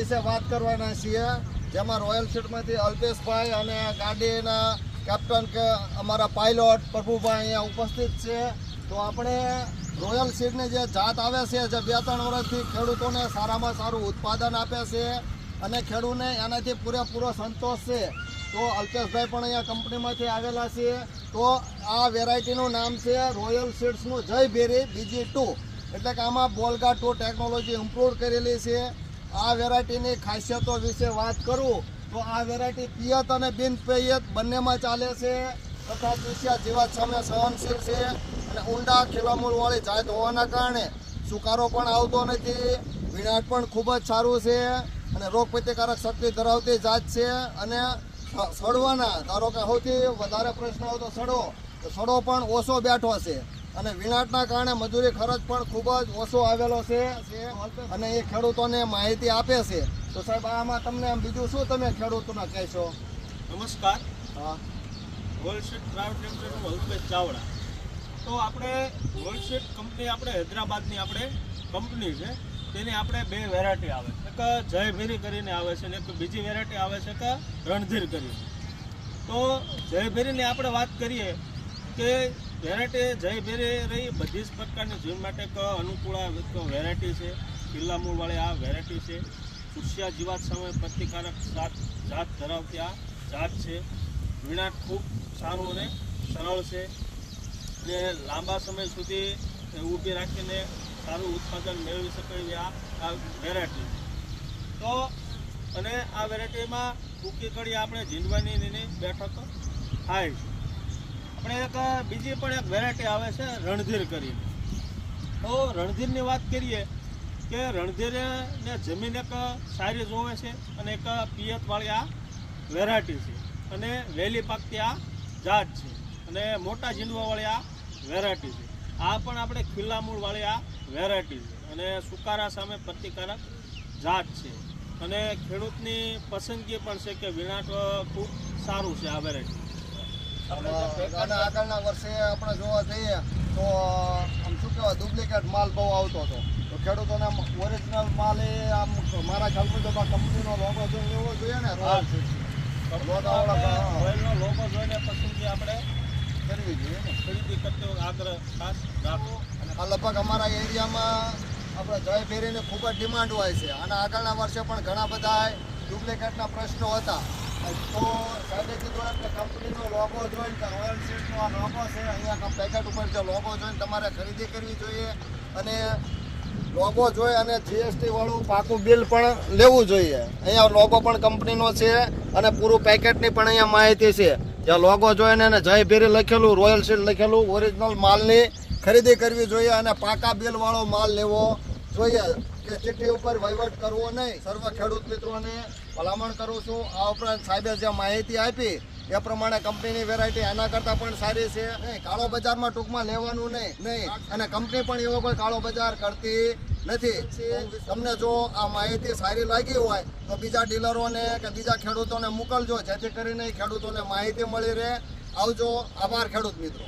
વિશે વાત કરવાના છીએ. જેમાં રોયલ સીટમાંથી અલ્પેશભાઈ અને ગાડીના કેપ્ટન કે અમારા પાયલોટ પ્રભુભાઈ અહીંયા ઉપસ્થિત છે. તો આપણે રોયલ સીડની જે જાત આવે છે, જે બે ત્રણ વર્ષથી ખેડૂતોને સારામાં સારું ઉત્પાદન આપે છે અને ખેડૂતને એનાથી પૂરેપૂરો સંતોષ છે. તો અલ્પેશભાઈ પણ અહીંયા કંપનીમાંથી આવેલા છે. તો આ વેરાયટીનું નામ છે રોયલ સીડ્સનું જય બેરી બીજી ટુ એટલે કે આમાં બોલગા ટુ ટેકનોલોજી ઇમ્પ્રૂવ કરેલી છે. આ વેરાયટીની ખાસિયતો વિશે વાત કરું, તો આ વેરાયટી પિયત અને બિન પિયત બંનેમાં ચાલે છે. તથા દુશિયા જીવાત સામે સહનશીલ છે અને ઊંડા ખીલામૂળવાળી જાત હોવાના કારણે સુકારો પણ આવતો નથી વિનાટ પણ ખૂબ જ સારું છે અને રોગ પ્રતિકારક શક્તિ ધરાવતી જાત છે. અને સડવાના, ધારો કે સૌથી વધારે પ્રશ્ન હોય તો સડો સડો પણ ઓછો બેઠો છે. અને વિનાટના કારણે મજૂરી ખર્ચ પણ ખૂબ જ ઓછો આવેલો છે. અને એ ખેડૂતોને માહિતી આપે છે. તો સાહેબ આમાં તમને બીજું શું તમે ખેડૂતોને કહેશો? નમસ્કાર. હા. ગોલ્ડશીટ પ્રાઇવેટ લિમિટેડનું અલ્પેશ ચાવડા. તો આપણે ગોલ્ડશીટ કંપની આપણે હૈદરાબાદની આપણે કંપની છે. તેની આપણે બે વેરાયટી આવે છે. એક જયભેરી કરીને આવે છે અને એક બીજી વેરાયટી આવે છે કે રણધીર કરીને. તો જયભેરીની આપણે વાત કરીએ કે વેરાયટી જયભેરી રહી, બધી જ પ્રકારની જીવન માટે અનુકૂળ વેરાયટી છે. કિલ્લા મૂળવાળી આ વેરાયટી છે. કુશિયા જીવાત સામે પ્રતિકારક જાત જાત ધરાવતી આ જાત છે. વિનાટ ખૂબ સારું અને સરળ છે. ને લાંબા સમય સુધી ઊભી રાખીને સારું ઉત્પાદન મેળવી શકે એવી આ આ વેરાયટી તો અને આ વેરાયટીમાં ટૂંકી કડી આપણે ઝીંડવાની બેઠક થાય છે. આપણે એક, બીજી પણ એક વેરાયટી આવે છે, રણધીર કરીને. તો રણધીરની વાત કરીએ કે રણધીરને જમીન એક સારી જોવે છે અને એક પિયતવાળી આ વેરાયટી છે. અને વહેલી પાકતી આ જાત છે. અને મોટા જીંડવાવાળી આ વેરાયટી છે. આ પણ આપણે ખીલ્લા મૂળવાળી આ વેરાયટી છે. અને સુકારા સામે પ્રતિકારક જાત છે. અને ખેડૂતની પસંદગી પણ છે કે વિનાટ ખૂબ સારું છે આ વેરાયટી અને આગળના વર્ષે આપણે જોવા જઈએ તો આમ શું કહેવાય ડુપ્લિકેટ માલ બહુ આવતો હતો. તો ખેડૂતોને ઓરિજિનલ માલ એ આમ મારા ખ્યાલ મુજબ આ કંપનીનો લોગો જોઈને લેવો જોઈએ ને રોયલનો લોગો જોઈને પસંદગી આપણે કરવી જોઈએ ને. ખરીદી કરતી આગ્રહ ખાસ રાખો અને આ લગભગ અમારા એરિયામાં આપણે જય ફેરીની ખૂબ જ ડિમાન્ડ હોય છે. અને આગળના વર્ષે પણ ઘણા બધા ડુપ્લિકેટના પ્રશ્નો હતા. તો સાહેબે કંપનીનો લોગો જોઈને કે આ લોગો છે, અહીંયા પેકેટ ઉપર જે લોગો જોઈને તમારે ખરીદી કરવી જોઈએ અને લોગો જોઈ અને જીએસટી વાળું પાકું બિલ પણ લેવું જોઈએ. અહીંયા લોગો પણ કંપનીનો છે અને પૂરું પેકેટની પણ અહીંયા માહિતી છે. જ્યાં લોગો જોઈને અને જય લખેલું રોયલ સીટ લખેલું ઓરિજિનલ માલની ખરીદી કરવી જોઈએ અને પાકા બિલ વાળો માલ લેવો. જોઈએ કે ચિઠ્ઠી ઉપર વહીવટ કરવો નહીં. સર્વ ખેડૂત મિત્રોને ભલામણ કરું છું. આ ઉપરાંત સાહેબે જે માહિતી આપી, એ પ્રમાણે કંપનીની વેરાયટી એના કરતાં પણ સારી છે. નહીં, કાળો બજારમાં ટૂંકમાં લેવાનું નહીં. નહીં, અને કંપની પણ એવો કોઈ કાળો બજાર કરતી નથી. તમને જો આ માહિતી સારી લાગી હોય, તો બીજા ડીલરોને કે બીજા ખેડૂતોને મોકલજો, જેથી કરીને ખેડૂતોને માહિતી મળી રહે. આવજો. આભાર ખેડૂત મિત્રો.